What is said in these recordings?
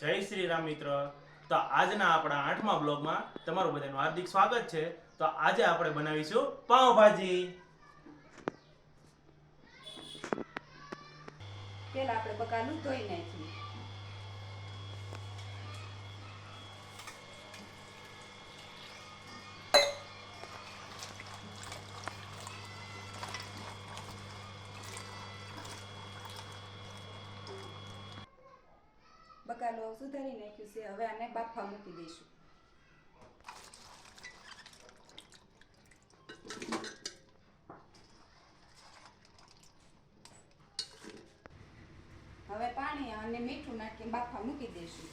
જય શ્રી રામ મિત્ર. તો આજના આપણા આઠમા બ્લોગમાં તમારું બધાનું હાર્દિક સ્વાગત છે. તો આજે આપણે બનાવીશું પાવભાજી પેલા આપણે બકાલું ધોઈ નાખીએ. બકાલો સુધારી નાખ્યું છે. હવે આને બાફા મૂકી દઈશું. હવે પાણી અને મીઠું નાખીને બાફા મૂકી દઈશું.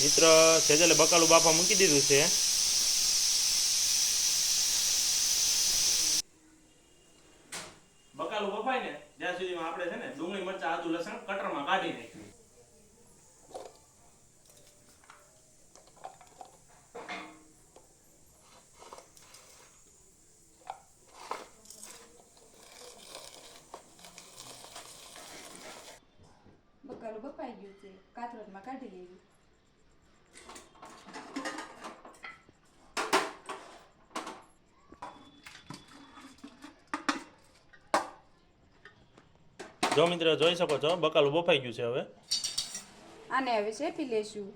મિત્ર, સેજલે બકાલું બાફા મૂકી દીધું છે બકાલું બફાય ને સુધીમાં આપણે છે ને ડુંગળી, મરચા, આદુ, લસણ કટરમાં કાઢી નાખ્યું બકાલું બફાઈ ગયું છે કાથરોટમાં કાઢી લેવી. જો મિત્ર જોઈ શકો છો બકાલું બફાઈ ગયું છે હવે. આને હવે શેપી લેશું?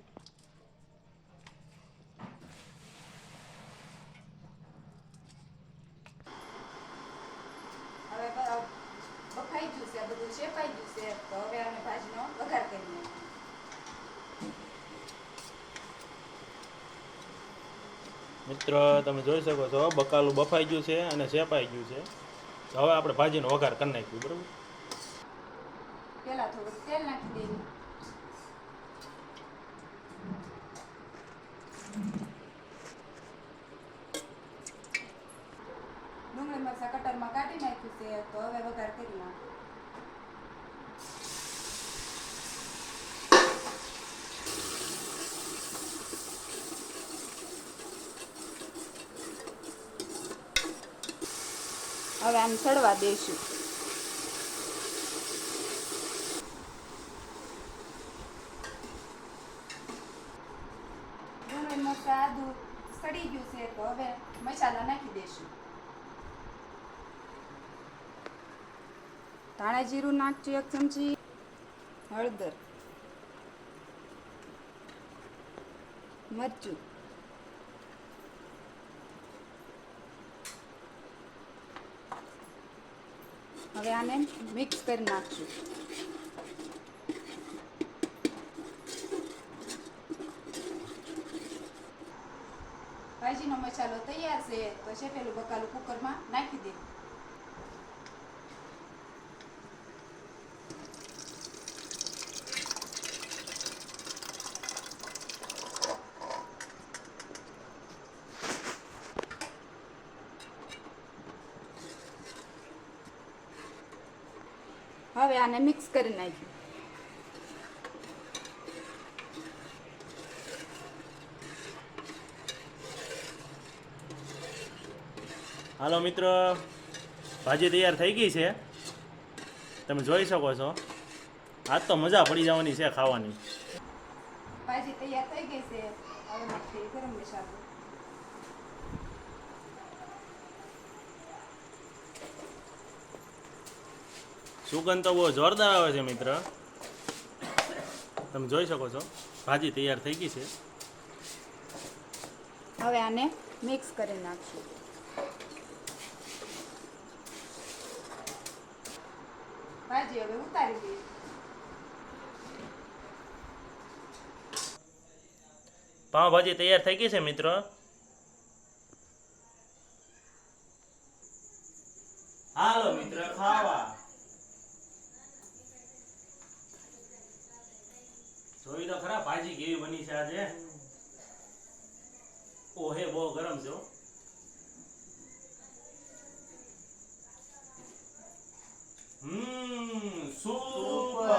હવે બફાઈ ગયું છે બધું શેપાઈ ગયું છે તો હવે આને ભાજીનો વઘાર કરીએ મિત્ર તમે જોઈ શકો છો બકાલું બફાઈ ગયું છે અને શેપાઈ ગયું છે. હવે આપણે ભાજીનો વઘાર કરી નાખ્યું બરાબર? પેલા થોડુંક તેલ નાખી દેવું ડુંગળી મરચાં કટરમાં કાઢી નાખ્યું છે તો હવે વઘાર કરી નાખો હવે આમ સડવા દઈશું ડુંગળી મરચાં આદુ સડી ગયું છે તો હવે મસાલા નાખી દઈશું ધાણા જીરું નાખજો એક ચમચી હળદર મરચું હવે આને મિક્સ કરી નાખશું ભાજીનો મસાલો તૈયાર છે, તો પેલું બકાલું કુકરમાં નાખી દે. હવે આને મિક્સ કરી નાખ્યું. હાલો મિત્ર ભાજી તૈયાર થઈ ગઈ છે. તમે જોઈ શકો છો. આજ તો મજા પડી જવાની છે ખાવાની. ભાજી તૈયાર થઈ ગઈ છે. હવે નાખી ગરમ મસાલો. સુગંધ તો બહુ જોરદાર આવે છે મિત્ર. તમે જોઈ શકો છો. ભાજી તૈયાર થઈ ગઈ છે. હવે આને મિક્સ કરી નાખશું. ભાજી હવે ઉતારી દઈએ પાવભાજી તૈયાર થઈ ગઈ છે, મિત્ર? હાલો, મિત્ર, ખાવા. જોઈ તો ખરા, ભાજી કેવી બની છે આજે? ઓહે, બહુ ગરમ છે હમ સુપર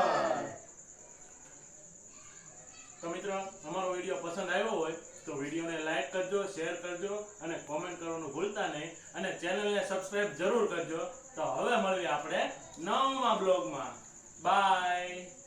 તો મિત્રો અમારો વીડિયો પસંદ આવ્યો હોય તો વિડીયોને લાઈક કરજો શેર કરજો અને કોમેન્ટ કરવાનું ભૂલતા નહીં. અને ચેનલને સબસ્ક્રાઇબ જરૂર કરજો. તો હવે મળીએ આપણે નવમા બ્લોગમાં. બાય